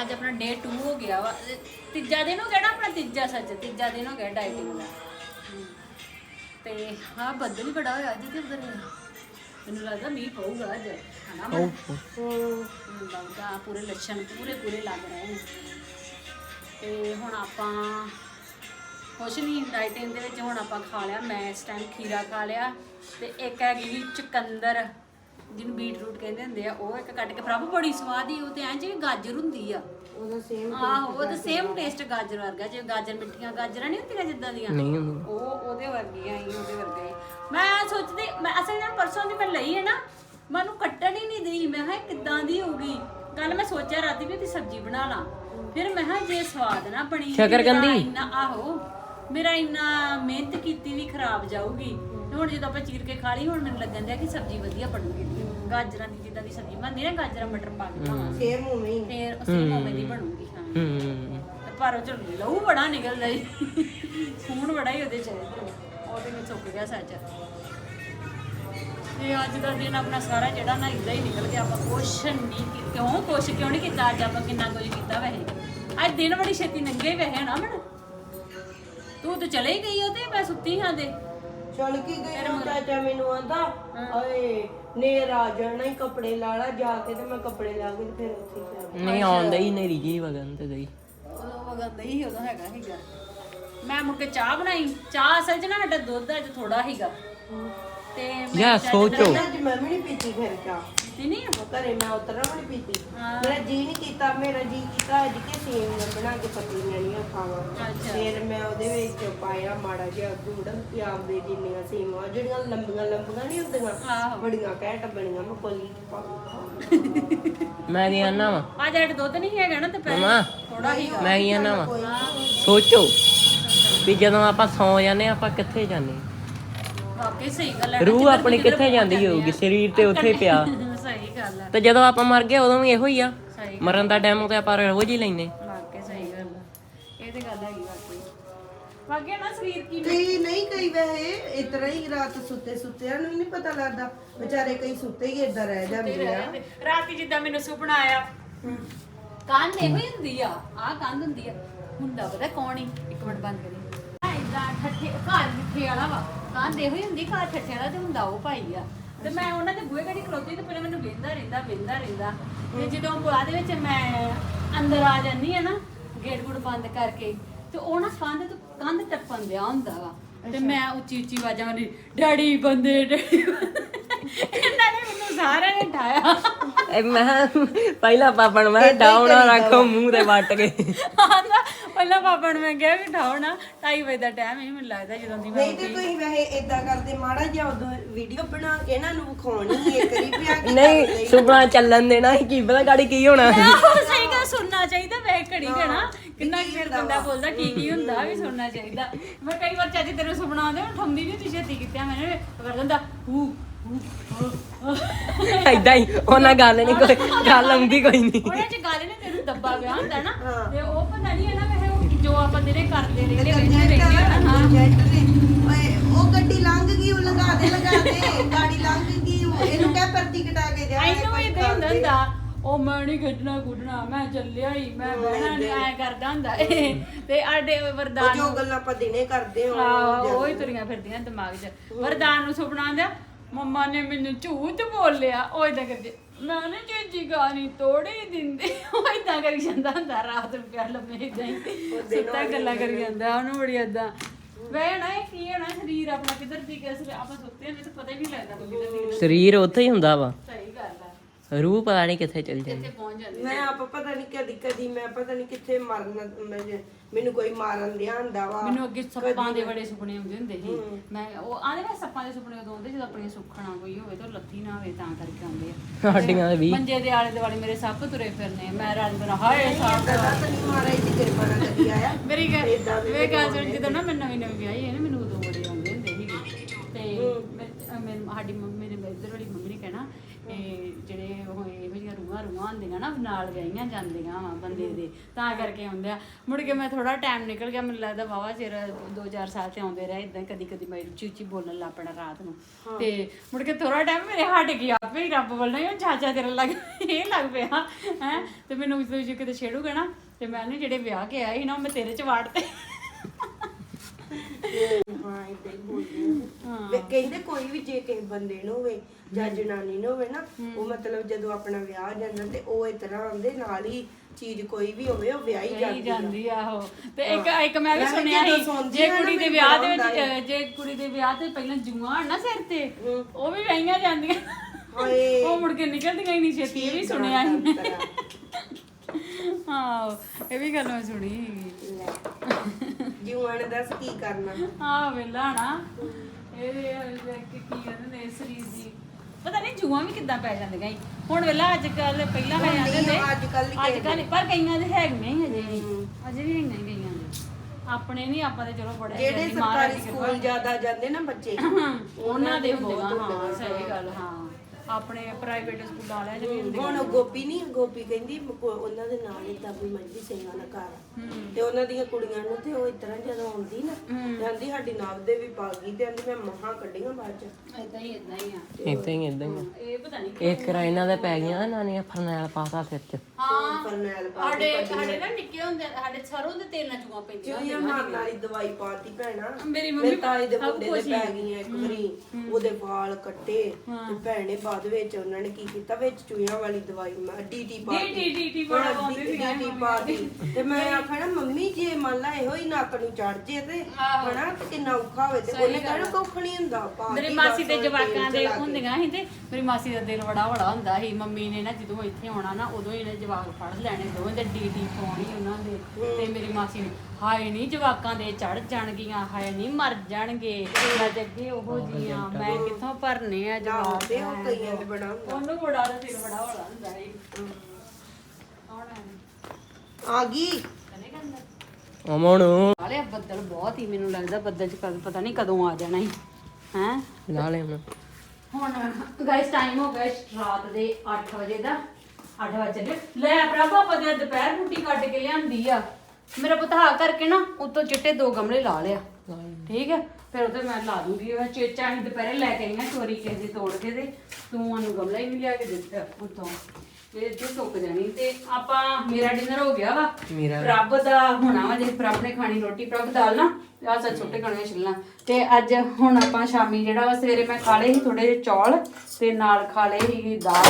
ਅੱਜ ਆਪਣਾ ਡੇ 2 ਹੋ ਗਿਆ ਵਾ। ਤੀਜਾ ਦਿਨ ਹੋ ਗਿਆ ਨਾ ਆਪਣਾ ਤੀਜਾ ਸੱਚ ਤੀਜਾ ਦਿਨ ਹੋ ਗਿਆ ਡਾਈਟਿੰਗ ਦਾ। ਤੇ ਹਾਂ ਬੱਦਲ ਹੀ ਬੜਾ ਹੋਇਆ ਅੱਜ ਤੇ ਉਧਰ। ਮੈਨੂੰ ਲੱਗਦਾ ਮੀਂਹ ਪਊਗਾ ਅੱਜ। ਹਨਾ? ਮੈਨੂੰ ਲੱਗਦਾ ਪੂਰੇ ਲੱਛਣ ਪੂਰੇ ਪੂਰੇ ਲੱਗ ਰਹੇ ਨੇ। ਤੇ ਹੁਣ ਆਪਾਂ ਕੁਛ ਨਹੀਂ ਡਾਈਟਿੰਗ ਦੇ ਵਿੱਚ ਹੁਣ ਆਪਾਂ ਖਾ ਲਿਆ। ਮੈਂ ਇਸ ਟਾਈਮ ਖੀਰਾ ਖਾ ਲਿਆ। ਤੇ ਇੱਕ ਹੈਗੀ ਚੁਕੰਦਰ। ਜਿਹਨੂੰ ਬੀਟਰੂਟ ਕਹਿੰਦੇ ਹੁੰਦੇ ਆ ਉਹ ਇੱਕ ਕੱਟ ਕੇ ਪ੍ਰਭ ਬੜੀ ਸਵਾਦ ਹੀ ਉਹ ਤੇ ਐਂ ਜਿਵੇਂ ਗਾਜਰ ਹੁੰਦੀ ਆ। ਉਹਦਾ ਸੇਮ ਆਹੋ ਉਹ ਤਾਂ ਸੇਮ ਟੇਸਟ ਗਾਜਰ ਵਰਗਾ ਜਿਵੇਂ ਗਾਜਰ ਮਿੱਠੀਆਂ ਗਾਜਰਾਂ ਨਹੀਂ ਹੁੰਦੀਆਂ ਜਿੱਦਾਂ ਦੀਆਂ? ਨਹੀਂ ਹੁੰਦੀ ਉਹ ਉਹਦੇ ਵਰਗੀਆਂ ਹੀ ਉਹਦੇ ਵਰਗੇ ਹੀ। ਮੈਂ ਸੋਚਦੀ ਮੈਂ ਅਸਲ ਨਾਲ ਪਰਸੋਂ ਦੀ ਮੈਂ ਲਈ ਹੈ ਨਾ ਮੈਨੂੰ ਕੱਟਣ ਹੀ ਨਹੀਂ ਦੇਈ। ਮੈਂ ਕਿਹਾ ਇਹ ਕਿੱਦਾਂ ਦੀ ਹੋਊਗੀ ਕੱਲ ਮੈਂ ਸੋਚਿਆ ਰਾਤੀ ਵੀ ਉਹਦੀ ਸਬਜ਼ੀ ਬਣਾ ਲਾਂ। ਫਿਰ ਮੈਂ ਕਿਹਾ ਜੇ ਸਵਾਦ ਨਾ ਬਣੀ ਸ਼ਕਰਕੰਦੀ? ਮੇਰਾ ਇੰਨਾ ਆਹੋ ਮੇਰਾ ਇੰਨਾ ਮਿਹਨਤ ਕੀਤੀ ਵੀ ਖਰਾਬ ਜਾਊਗੀ। ਤੇ ਹੁਣ ਜਦੋਂ ਆਪਾਂ ਚੀਰ ਕੇ ਖਾ ਲਈ ਹੁਣ ਮੈਨੂੰ ਲੱਗਣ ਦਿਆ ਕਿ ਸਬਜ਼ੀ ਵਧੀਆ ਬਣੂਗੀ। ਗਾਜਰਾਂ ਦੀ ਜਿੱਦਾਂ ਦੀ ਸਬਜ਼ੀ ਬਣਦੀ ਨਾ ਗਾਜਰਾਂ ਮਟਰ ਪਾ ਕੇ ਬਣਾਵਾਂ ਸੇਮ ਉਵੇਂ ਹੀ। ਫਿਰ ਉਸੇ ਮੋਮੇ ਦੀ ਬਣੂਗੀ ਹਾਂ। ਹੂੰ। ਤੇ ਪਰ ਉਹ ਚ ਲਹੂ ਬੜਾ ਨਿਕਲਦਾ ਈ ਖੂਨ ਬੜਾ ਹੀ ਉਹਦੇ ਚ ਉਹਦੇ ਵਿੱਚ ਸੁੱਕ ਗਿਆ ਸੱਚ। ਤੇ ਅੱਜ ਦਾ ਦਿਨ ਆਪਣਾ ਸਾਰਾ ਜਿਹੜਾ ਨਾ ਇਦਾਂ ਹੀ ਨਿਕਲ ਗਿਆ। ਆਪਾਂ ਕੁਛ ਨਹੀਂ ਕੀ- ਕਿਉਂ ਕੁਛ ਕਿਉਂ ਨਹੀਂ ਕੀਤਾ ਅੱਜ ਆਪਾਂ ਕਿੰਨਾ ਕੁਝ ਕੀਤਾ ਵੈਸੇ? ਅੱਜ ਦਿਨ ਬੜੀ ਛੇਤੀ ਲੰਘੇ ਵੈਸੇ ਨਾ ਮਣ ਤੂੰ ਤਾਂ ਚਲੇ ਹੀ ਗਈ ਉਹ ਤੇ ਮੈਂ ਸੁੱਤੀ ਹਾਂ ਦੇ ਚਲ ਕੀ ਗਈ ਨਾ ਚਾਚਾ ਮੈਨੂੰ ਆਂਦਾ ਓਏ ਨੇਰ ਆ ਜਾਣਾ ਹੀ ਕੱਪੜੇ ਲਾ ਲਾ ਜਾ ਕੇ ਤੇ ਮੈਂ ਕੱਪੜੇ ਲਾ ਕੇ ਤੇ ਫਿਰ ਉੱਥੇ ਨਹੀਂ ਆਉਂਦਾ ਹੀ ਨੇਰੀ ਜੀ ਵਗਨ ਤੇ ਗਈ। ਉਦੋਂ ਵਗਦਾ ਹੀ ਉਦੋਂ ਹੈਗਾ ਹੀਗਾ ਮੈਂ ਮੁੜ ਕੇ ਚਾਹ ਬਣਾਈ। ਚਾਹ ਅਸਲ 'ਚ ਨਾ ਸਾਡਾ ਦੁੱਧ ਅੱਜ ਥੋੜਾ ਹੀਗਾ ਤੇ ਮੈਂ ਯਾ ਸੋਚੋ। ਅੱਜ ਮੈਂ ਵੀ ਨਹੀਂ ਪੀਤੀ ਫਿਰ ਚਾਹ। ਪੀਤੀ ਨਹੀਂ? ਘਰੇ ਮੈਂ ਉਤਰਾਂ ਵੀ ਨਹੀਂ ਪੀਤੀ ਹਾਂ। ਮੇਰਾ ਜੀ ਨਹੀਂ ਕੀਤਾ ਮੇਰਾ ਜੀ ਕੀਤਾ ਅੱਜ ਕਿ ਸੇਵੀਆਂ ਬਣਾ ਕੇ ਪਤਲੀਆਂ ਨਹੀਂ ਖਾਵਾਂ ਅੱਛਾ। ਫਿਰ ਮੈਂ ਉਹਦੇ ਵਿੱਚ ਪਾਇਆ ਮਾੜਾ ਜਿਹਾ ਗੁੜ ਪਿਆਜ਼ ਦੇ ਜਿੰਨੀਆਂ ਸੇਵੀਆਂ ਜਿਹੜੀਆਂ ਲੰਬੀਆਂ ਲੰਬੀਆਂ ਨਹੀਂ ਹੁੰਦੀਆਂ ਆਹੋ ਬੜੀਆਂ ਘੈਂਟ ਬਣੀਆਂ ਮੈਂ ਕੋਲੀ ਚ ਪਾ ਕੇ ਖਾ ਲਈ। ਮੈਂ ਕੀ ਆਨਾ ਵਾ ਅੱਜ ਸਾਡੇ ਦੁੱਧ ਨਹੀਂ ਹੈਗਾ ਨਾ ਤੇ ਮਮਾ ਥੋੜਾ ਹੀ ਮੈਂ ਕੀ ਆਨਾ ਵਾ ਕੋਈ ਸੋਚੋ ਵੀ ਜਦੋਂ ਆਪਾਂ ਸੌ ਜਾਂਦੇ ਹਾਂ, ਆਪਾਂ ਕਿੱਥੇ ਜਾਂਦੇ ਹਾਂ? ਵਾਕਈ ਸਹੀ ਗੱਲ ਹੈ ਰੂਹ ਆਪਣੀ ਕਿੱਥੇ ਜਾਂਦੀ ਹੋਊਗੀ ਸਰੀਰ ਤੇ ਉੱਥੇ ਪਿਆ ਸਹੀ ਗੱਲ ਹੈ ਤੇ ਜਦੋਂ ਆਪਾਂ ਮਰ ਗਏ ਉਦੋਂ ਵੀ ਇਹੋ ਹੀ ਆ। ਸਹੀ ਮਰਨ ਦਾ ਟਾਈਮ ਤੇ ਆਪਾਂ ਰੋਜ਼ ਹੀ ਲੈਨੇ ਵਾਕਈ ਸਹੀ ਗੱਲ ਹੈ ਇਹ ਤੇ ਗੱਲ ਹੈਗੀ ਵਾਕਈ ਵਾਕਈ ਨਾ ਸਰੀਰ ਕੀ ਕਈ ਨਹੀਂ ਕਈ ਵੈਸੇ ਇਤਰਾ ਹੀ ਰਾਤ ਸੁੱਤੇ ਸੁੱਤਿਆਂ ਨੂੰ ਨਹੀਂ ਪਤਾ ਲੱਗਦਾ। ਵਿਚਾਰੇ ਕਈ ਸੁੱਤੇ ਹੀ ਏਦਾਂ ਰਹਿ ਜਾਂਦੇ ਆ। ਰਾਤੀ ਜਿੱਦਾਂ ਮੈਨੂੰ ਸੁਪਨਾ ਆਇਆ। ਕੰਨ ਇਹੋ ਹੀ ਹੁੰਦੀ ਆ। ਆਹ ਕੰਨ ਹੁੰਦੀ ਆ। ਹੁੰਦਾ ਪਤਾ ਕੌਣ ਹੀ ਇੱਕ ਮਿੰਟ ਬੰਦ ਕਰੀ। ਇਦਾਂ ਠੱਠੇ ਘਰ ਮਿੱਠੇ ਵਾਲਾ ਵਾ। ਕੰਨ ਇਹੋ ਹੀ ਹੁੰਦੀ ਘਰ ਠੱਠੇ ਵਾਲਾ ਤੇ ਹੁੰਦਾ ਉਹ ਭਾਈ ਆ। ਤੇ ਮੈਂ ਉਹਨਾਂ ਦੇ ਬੂਹੇ ਘੜੀ ਖਲੋਤੀ ਤੇ ਪਹਿਲਾਂ ਮੈਨੂੰ ਵੇਂਦਾ ਰਹਿੰਦਾ ਵੇਂਦਾ ਰਹਿੰਦਾ। ਤੇ ਜਦੋਂ ਬਾਅਦ ਦੇ ਵਿੱਚ ਮੈਂ ਅੰਦਰ ਆ ਜਾਂਦੀ ਆ ਨਾ ਗੇਟ ਗੁੱਟ ਬੰਦ ਕਰਕੇ ਤੇ ਉਹ ਨਾ ਕੰਧ ਤੋਂ ਕੰਧ ਟੱਪਣ ਦਿਆ ਹੁੰਦਾ ਵਾ। ਤੇ ਮੈਂ ਉੱਚੀ ਉੱਚੀ ਆਵਾਜ਼ਾਂ ਮਾਰੀ ਡੈਡੀ ਬੰਦੇ ਡੈਡੀ ਬੰਦੇ। ਇਹਨਾਂ ਨੇ ਮੈਨੂੰ ਸਾਰਿਆਂ ਨੇ ਢਾਇਆ ਇਹ ਮੈਂ ਕਿਹਾ, ਪਹਿਲਾਂ ਪਾਪਾ ਨੂੰ ਮੈਂ ਡਾਊਨ ਨਾ ਰੱਖੋ ਮੂੰਹ ਤੇ ਵੱਟ ਕੇ। ਆਂਦਾ ਪਹਿਲਾਂ ਪਾਪਾ ਨੂੰ ਮੈਂ ਕਿਹਾ ਕਿ ਉਠਾਓ ਨਾ 2:30 ਵਜੇ ਦਾ ਟਾਈਮ ਹੀ ਮੈਨੂੰ ਲੱਗਦਾ ਜਦੋਂ ਦੀ ਮੈਂ ਨਹੀਂ ਤੇ ਤੁਸੀਂ ਵੈਸੇ ਇਦਾਂ ਕਰਦੇ ਮਾੜਾ ਜਿਹਾ ਉਦੋਂ ਵੀਡੀਓ ਬਣਾ ਕੇ ਇਹਨਾਂ ਨੂੰ ਵਿਖਾਉਣੀ ਇੱਕ ਵਾਰੀ ਪਿਆ ਕੇ ਨਹੀਂ ਸੁਪਨਾ ਚੱਲਣ ਦੇਣਾ ਸੀ, ਕੀ ਪਤਾ ਗਾੜੀ ਕੀ ਹੋਣਾ ਆਹੋ, ਸਹੀ ਗੱਲ ਸੁਣਨਾ ਚਾਹੀਦਾ ਵੇ ਘੜੀ ਘਣਾ ਕਿੰਨਾ ਕੁ ਬੰਦਾ ਬੋਲਦਾ ਕੀ ਕੀ ਹੁੰਦਾ ਵੀ ਸੁਣਨਾ ਚਾਹੀਦਾ। ਮੈਂ ਕਈ ਵਾਰ ਚਾਚੀ ਤੇਰੇ ਸੁਪਨਾ ਆਉਂਦੇ ਮੈਂ ਠੰਦੀ ਨਹੀਂ ਤੁਸੀਂ ਛੇਤੀ ਕੀਤਾ ਮੈਨੇ ਕਰ ਦਿੰਦਾ ਹੂ ਹੂ, ਹੂ, ਹੂ। ਐਦਾਂ ਹੀ ਉਹਨਾਂ ਗੱਲ ਨਹੀਂ ਕੋਈ ਗੱਲ ਆਉਂਦੀ ਕੋਈ ਨਹੀਂ। ਉਹਨੇ ਚ ਗੱਲ ਨੇ ਤੈਨੂੰ ਦੱਬਾ ਗਿਆ ਹੁੰਦਾ ਨਾ ਤੇ ਉਹ ਪਤਾ ਨਹੀਂ ਹੈ ਨਾ ਵੈਸੇ ਉਹ ਜੋ ਆਪਾਂ ਜਿਹੜੇ ਕਰਦੇ ਰਹਿੰਦੇ ਰਹਿੰਦੇ ਨਾ। ਹਾਂ ਜੈਟ ਓਏ ਉਹ ਗੱਡੀ ਲੰਘ ਗਈ ਉਹ ਲਗਾ ਦੇ ਲਗਾ ਦੇ। ਗਾੜੀ ਲੰਘ ਗਈ ਉਹ ਇਹਨੂੰ ਕਹਿ ਪਰਤੀ ਕਟਾ ਕੇ ਜਾ ਆਈ ਨੋ ਇਹ ਦੇ ਹੁੰਦਾ ਹੁੰਦਾ ਉਹ ਮੈਂ ਨਹੀਂ ਖੱਟਣਾ ਗੁੱਡਣਾ ਮੈਂ ਚੱਲਿਆ ਹੀ ਮੈਂ ਬਹਿਣਾ ਨਹੀਂ ਐ ਕਰਦਾ ਹੁੰਦਾ ਇਹ। ਤੇ ਆਡੇ ਵਰਦਾਨ ਜੋ ਗੱਲਾਂ ਆਪਾਂ ਦਿਨੇ ਕਰਦੇ ਹਾਂ ਉਹ ਹੀ ਤੁਰੀਆਂ ਫਿਰਦੀਆਂ ਦਿਮਾਗ 'ਚ। ਵਰਦਾਨ ਨੂੰ ਸੁਪਨਾ ਆਂਦਾ ਮੰਮਾ ਨੇ ਮੈਨੂੰ ਝੂਠ ਬੋਲਿਆ ਉਹ ਇਦਾਂ ਕਰਦੇ ਮੈਂ ਨਾ ਚੀਜੀ ਗਾਣੀ ਤੋੜੀ ਦਿੰਦੇ। ਉਹ ਇਦਾਂ ਕਰੀ ਜਾਂਦਾ ਹੁੰਦਾ ਰਾਤ ਨੂੰ ਪਿਆ ਲੰਮੇ ਇਦਾਂ ਹੀ ਸੁੱਤਾ ਗੱਲਾਂ ਕਰੀ ਜਾਂਦਾ ਉਹਨੂੰ ਬੜੀ ਇਦਾਂ ਵੇ ਨਾ ਇਹ ਕੀ ਹੈ ਨਾ ਸਰੀਰ ਆਪਣਾ ਕਿੱਧਰ ਦੀ ਗਿਆ ਆਪਾਂ ਸੁੱਤੇ ਹੁੰਦੇ ਤਾਂ ਪਤਾ ਹੀ ਨਹੀਂ ਲੱਗਦਾ ਕਿੱਧਰ ਦੀ ਸਰੀਰ ਉੱਥੇ ਹੀ ਹੁੰਦਾ ਵਾ। ਸਹੀ ਗੱਲ। ਰੂਹ ਪਤਾ ਨਹੀਂ ਕਿੱਥੇ ਚਲ ਜਾਂਦੀ। ਪਹੁੰਚ ਜਾਂਦੀ। ਮੈਂ ਆਪ ਪਤਾ ਨਹੀਂ ਕਦੀ ਕਦੀ ਮੈਂ ਪਤਾ ਨਹੀਂ ਕਿੱਥੇ ਮਰਨ ਮੈਂ- ਮੈਨੂੰ ਕੋਈ ਮਾਰਨ ਦਿਆ ਹੁੰਦਾ ਵਾ। ਮੈਨੂੰ ਅੱਗੇ ਸੱਪਾਂ ਦੇ ਬੜੇ ਸੁਪਨੇ ਆਉਂਦੇ ਹੁੰਦੇ ਸੀ। ਮੈਂ ਉਹ ਆਂਦੇ ਨੇ ਸੱਪਾਂ ਦੇ ਸੁਪਨੇ ਉਦੋਂ ਆਉਂਦੇ ਜਦੋਂ ਆਪਣੀਆਂ ਸੁੱਖਣਾ ਕੋਈ ਹੋਵੇ ਤਾਂ ਲੱਥੀ ਨਾ ਹੋਵੇ ਤਾਂ ਕਰਕੇ ਆਉਂਦੇ ਆ। ਸਾਡੀਆਂ ਦੇ ਵੀ। ਮੰਜੇ ਦੇ ਆਲੇ ਦੁਆਲੇ ਮੇਰੇ ਸੱਪ ਤੁਰੇ ਫਿਰਨੇ ਮੈਂ ਰਾਤ ਨੂੰ ਹਾਏ ਸੱਪ ਪਤਾ ਨਹੀਂ ਮਾਰਾ ਜੀ ਕਿਰਪਾ ਨਾਲ ਕਦੀ ਆਇਆ ਮੇਰੀ ਗੱਲ ਵੇ ਗੱਲ ਸੁਣ ਜਦੋਂ ਨਾ ਮੈਂ ਨਵੀਂ ਨਵੀਂ ਵਿਆਹੀ ਹੈ ਨਾ ਮੈਨੂੰ ਉਦੋਂ ਬੜੇ ਆਉਂਦੇ ਹੁੰਦੇ ਸੀਗੇ। ਤੇ ਮੈਂ- ਅਹ ਮੈਨੂੰ ਸਾਡੀ ਮੰਮੀ ਨੇ ਮੇਰੇ ਇੱਧਰ ਵਾਲੀ ਮੰਮੀ ਨੇ ਕਹਿਣਾ ਇਹ ਜਿਹੜੇ ਉਹ ਇਹੋ ਜਿਹੀਆਂ ਰੂਹਾਂ ਰੂਹਾਂ ਹੁੰਦੀਆਂ ਨਾ ਨਾਲ ਗਈਆਂ ਜਾਂਦੀਆਂ ਵਾ ਬੰਦੇ ਦੇ ਤਾਂ ਕਰਕੇ ਆਉਂਦੇ ਆ। ਮੁੜ ਕੇ ਮੈਂ ਥੋੜਾ ਟਾਈਮ ਨਿਕਲ ਗਿਆ ਮੈਨੂੰ ਲੱਗਦਾ ਵਾਵਾ ਚਿਰ 2-4 ਸਾਲ ਤੇ ਆਉਂਦੇ ਰਹੇ ਇਦਾਂ ਕਦੀ ਕਦੀ ਮੈਂ ਉੱਚੀ ਉੱਚੀ ਬੋਲਣ ਲੱਗ ਪੈਣਾ ਰਾਤ ਨੂੰ। ਤੇ ਮੁੜ ਕੇ ਥੋੜਾ ਟਾਈਮ ਮੇਰੇ ਹਟ ਗਿਆ ਆਪੇ ਹੀ ਰੱਬ ਵੱਲੋਂ ਹੀ ਚਾਚਾ ਤੇਰਾ ਲੱਗ ਇਹ ਲੱਗ ਪਿਆ ਹੈ। ਤੇ ਮੈਨੂੰ ਉਸ ਵਿੱਚ ਕਿਤੇ ਛੇੜੂਗਾ ਨਾ ਤੇ ਮੈਂ ਨੇ ਜਿਹੜੇ ਵਿਆਹ ਕੇ ਆਏ ਸੀ ਨਾ ਮੈਂ ਤੇਰੇ ਚ ਵਾੜਤੇ। ਹਾਂ। ਇਦਾਂ ਹੀ ਬੋਲਦੇ ਆ। ਵੇ ਕਹਿੰਦੇ ਕੋਈ ਵੀ ਜੇ ਕਿਸੇ ਬੰਦੇ ਨੂੰ ਹੋਵੇ ਜਾਂ ਜਨਾਨੀ ਨੂੰ ਹੋਵੇ ਨਾ ਉਹ ਮਤਲਬ ਜਦੋਂ ਆਪਣਾ ਵਿਆਹ ਜਾਂਦਾ ਤੇ ਉਹ ਇਸ ਤਰ੍ਹਾਂ ਆਉਂਦੇ ਨਾਲ ਹੀ ਚੀਜ਼ ਕੋਈ ਵੀ ਹੋਵੇ ਉਹ ਵਿਆਹੀ ਕਹੀ ਜਾਂਦੀ ਆ। ਜਾਂਦੀ ਆ ਉਹ। ਤੇ ਇੱਕ ਇੱਕ ਮੈਂ ਵੀ ਮੈਂ ਵੀ ਸੁਣਿਆ ਜਦੋਂ ਸੀ ਸੁਣਦੀ ਜੇ ਆ ਨਾ ਕੁੜੀ ਦੇ ਮੈਨੂੰ ਵਿਆਹ ਦੇ ਬੜਾ ਵਿੱਚ ਜੇ ਕੁੜੀ ਦੇ ਵਿਆਹ ਤੇ ਪਹਿਲਾਂ ਜੂਆਂ ਹੋਣ ਨਾ ਸਿਰ ਤੇ ਉਹ ਵੀ ਵਹੀਆਂ ਜਾਂਦੀਆਂ। ਹਾਏ। ਉਹ ਮੁੜ ਕੇ ਨਿਕਲਦੀਆਂ ਹੀ ਨਹੀਂ ਛੇਤੀ ਇਹ ਵੀ ਸੁਣਿਆ ਸੀ ਹਾਂ ਇਹ ਵੀ ਗੱਲ ਮੈਂ ਸੁਣੀ। ਜੀਵਨ ਦੱਸ ਕੀ ਕਰਨਾ? ਆਹ ਵੇਲਾ ਨਾ। ਇਹ ਕੀ ਕੀ ਕਹਿੰਦੇ ਨੇ ਸਰੀਰ ਦੀ। ਪਤਾ ਨਹੀਂ ਜੂਆਂ ਵੀ ਕਿੱਦਾਂ ਪੈ ਜਾਂਦੀਆਂ ਈ। ਹੁਣ ਵੇਲਾ ਅੱਜ ਕੱਲ ਪਹਿਲਾਂ ਮੈਂ ਹੁਣ ਜਾਂਦੇ ਨਹੀਂ, ਨੇ ਅੱਜ ਕੱਲ੍ਹ ਹੀ ਅੱਜ ਕੱਲ ਪਰ ਕਈਆਂ ਦੇ ਹੈਗੀਆਂ ਹੀ ਅਜੇ ਵੀ। ਅਜੇ ਵੀ ਹੈਗੀਆਂ ਹੀ ਕਈਆਂ ਦੇ ਆਪਣੇ ਨਹੀਂ ਆਪਾਂ ਤੇ ਚਲੋ ਬੜੇ ਜਿਹੜੇ ਸਰਕਾਰੀ ਸਕੂਲ ਜ਼ਿਆਦਾ ਜਾਂਦੇ ਨਾ ਬੱਚੇ ਉਹਨਾਂ ਦੇ ਹੁੰਦੇ ਬਹੁਤ ਹਾਂ ਹਾਂ ਸਹੀ ਗੱਲ ਹਾਂ। ਆਪਣੇ ਪ੍ਰਾਈਵੇਟ ਸਕੂਲ ਵਾਲਿਆਂ ਦੇ ਵੀ ਹੁੰਦੇ ਹੁਣ ਗੋਪੀ ਨਹੀਂ ਗੋਪੀ ਕਹਿੰਦੀ ਮ- ਕੋ- ਉਹਨਾਂ ਦੇ ਨਾਲ ਇਦਾਂ ਕੋਈ ਮੱਝੀ ਸਿੰਘਾਂ ਦਾ ਘਰ ਆ। ਤੇ ਉਹਨਾਂ ਦੀਆਂ ਕੁੜੀਆਂ ਨੂੰ ਤੇ ਉਹ ਇਸ ਤਰ੍ਹਾਂ ਜਦੋਂ ਆਉਂਦੀ ਨਾ ਤੇ ਆਂਦੀ ਸਾਡੀ ਨਾਮ ਦੇ ਵੀ ਪਾ ਗਈ ਤੇ ਆਂਦੀ ਮੈਂ ਮਹਾ ਕੱਢੀਆਂ ਬਾਅਦ ਚ। ਇਦਾਂ ਹੀ ਇਦਾਂ ਹੀ ਆ। ਇਦਾਂ ਹੀ ਇਦਾਂ ਹੀ ਇਹ ਪਤਾ ਨਹੀਂ ਇੱਕ ਰਾ ਇਹਨਾਂ ਦੇ ਪੈ ਗਈਆਂ ਨਾ ਨਾਨੀਆਂ ਫਰਨੈਲ ਪਾਤਾ ਸਿਰ ਚ। ਹਾਂ। ਫਰਨੈਲ ਪਾ ਸਾਡੇ ਸਾਡੇ ਨਾ? ਨਿੱਕੇ ਹੁੰਦੇ ਸਾਡੇ ਸਰੋਂ ਦੇ ਤੇਲ ਨਾਲ ਚੂਆਂ ਪੈਂਦੀਆਂ ਚੁਈਆਂ ਮਾਰਨ ਵਾਲੀ ਦਵਾਈ ਪਾਤੀ ਭੈਣਾ। ਮੇਰੀ ਮੇਰੇ ਮੰਮੀ ਤਾਏ ਦੇ ਮੁੰਡੇ ਦੇ। ਪੈ ਗਈਆਂ ਇੱਕ ਵਾਰੀ ਉਹਦੇ ਵਾਲ ਕੱਟੇ ਤੇ ਭੈਣੇ ਬਾਅਦ ਵਿੱਚ ਉਹਨਾਂ ਨੇ ਕੀ ਕੀਤਾ ਵਿੱਚ ਚੂਈਆਂ ਵਾਲੀ ਦਵਾਈ ਮੈਂ ਡੀਟੀ ਪਾ ਡੀ ਡੀ ਡੀ ਬੜਾ ਪਾਉਂਦੇ ਸੀ ਡੀਟੀ ਪਾ ਦਿੱਤੀ। ਤੇ ਮੈਂ ਆਖਣਾ ਮੰਮੀ ਜੇ ਮੰਨ ਲਾ ਇਹੋ ਹੀ ਨੱਕ ਨੂੰ ਚੜ ਜੇ ਤੇ ਹਨਾ ਤੇ ਕਿੰਨਾ ਔਖਾ ਹੋਵੇ ਤੇ ਉਹਨੇ ਕਹਿਣਾ ਕੁੱਖ ਨਹੀਂ ਹੁੰਦਾ ਪਾ ਮੇਰੀ ਦਿੱਤੀ ਮਾਸੀ ਬਸ ਦੇ ਜਵਾਕਾਂ ਤੇਲ ਦੇ ਕੇ। ਹੁੰਦੀਆਂ ਸੀ ਤੇ ਮੇਰੀ ਮਾਸੀ ਦਾ ਦਿਲ ਬੜਾ ਬੜਾ ਹੁੰਦਾ ਸੀ ਮੰਮੀ ਨੇ ਨਾ ਜਦੋਂ ਇੱਥੇ ਆਉਣਾ ਨਾ ਉਦੋਂ ਹੀ ਇਹਨੇ ਜਵਾਕ ਫੜ ਲੈਣੇ ਦੋਵੇਂ ਤੇ ਡੀਟੀ ਪਾਉਣੀ ਉਹਨਾਂ ਦੇ ਤੇ ਮੇਰੀ ਮਾਸੀ ਨੇ। ਹਾਏ ਨਹੀਂ ਜਵਾਕਾਂ ਦੇ ਚੜ ਜਾਣਗੀਆਂ ਹਾਏ ਨਹੀਂ ਮਰ ਜਾਣਗੇ। ਮੈਂ ਤੇ ਅੱਗੇ ਉਹੋ ਜੀਆਂ ਮੈਂ ਕਿੱਥੋਂ ਭਰਨੇ ਆ ਜਵਾਕ? ਤੇ ਉਹ ਕਈਆਂ ਦੇ ਬੜਾ ਹੁੰਦਾ। ਉਹਨੂੰ ਬੜਾ ਦਾ ਦਿਲ ਬੜਾ ਬੜਾ ਹੁੰਦਾ ਆਉਣਾ ਆ ਗਈ। ਅਮਨ। ਆਲੇ ਬੱਦਲ ਬਹੁਤ ਹੀ ਮੈਨੂੰ ਲੱਗਦਾ ਬੱਦਲ ਚ ਕਦ ਪਤਾ ਨਹੀਂ ਕਦੋਂ ਆ ਜਾਣਾ ਹੀ ਹੈ? ਲਾ ਲੈ ਹੁਣ ਹੁਣ ਗਾਇਸ ਟਾਈਮ ਹੋ ਗਿਆ ਰਾਤ ਦੇ 8 ਵਜੇ ਦਾ। 8 ਵਜੇ ਲੈ ਪ੍ਰਭਾ ਆਪਾਂ ਤੇ ਦੁਪਹਿਰ ਬੂਟੀ ਕੱਢ ਕੇ ਲਿਆਂਦੀ ਆ। ਮੇਰਾ ਪਤਾ ਕਰਕੇ ਨਾ ਉੱਤੋਂ ਚਿੱਟੇ ਦੋ ਗਮਲੇ ਲਾ ਲਿਆ। ਠੀਕ ਹੈ? ਫਿਰ ਉਹਦੇ ਮੈਂ ਲਾ ਦੂੰਗੀ ਉਹ ਚੇਚਾ ਹੀ ਦੁਪਹਿਰੇ ਲੈ ਕੇ ਆਈਆਂ ਚੋਰੀ ਕਿਸੇ ਦੀ ਤੋੜ ਕੇ ਤੇ ਤੂੰ ਉਹਨੂੰ ਗਮਲਾ ਹੀ ਨਹੀਂ ਲਿਆ ਕੇ ਦਿੱਤਾ ਉੱਤੋਂ। ਤੇ ਇੱਥੇ ਸੁੱਕ ਜਾਣੀ ਤੇ ਆਪਾਂ ਮੇਰਾ ਡਿਨਰ ਹੋ ਗਿਆ ਵਾ। ਮੇਰਾ ਪ੍ਰਭ ਦਾ ਹੋਣਾ ਵਾ ਜੇ ਪ੍ਰਭ ਨੇ ਖਾਣੀ ਰੋਟੀ ਪ੍ਰਭ ਦਾਲ ਨਾ ਤੇ ਆਹ ਸਾ ਛੋਟੇ ਕਣੀਆਂ ਛਿੱਲਾਂ ਤੇ ਅੱਜ ਹੁਣ ਆਪਾਂ ਸ਼ਾਮੀ ਜਿਹੜਾ ਵਾ ਸਵੇਰੇ ਮੈਂ ਖਾ ਲਏ ਸੀ ਥੋੜੇ ਜਿਹੇ ਚੌਲ ਤੇ ਨਾਲ ਖਾ ਲਏ ਸੀ ਦਾਲ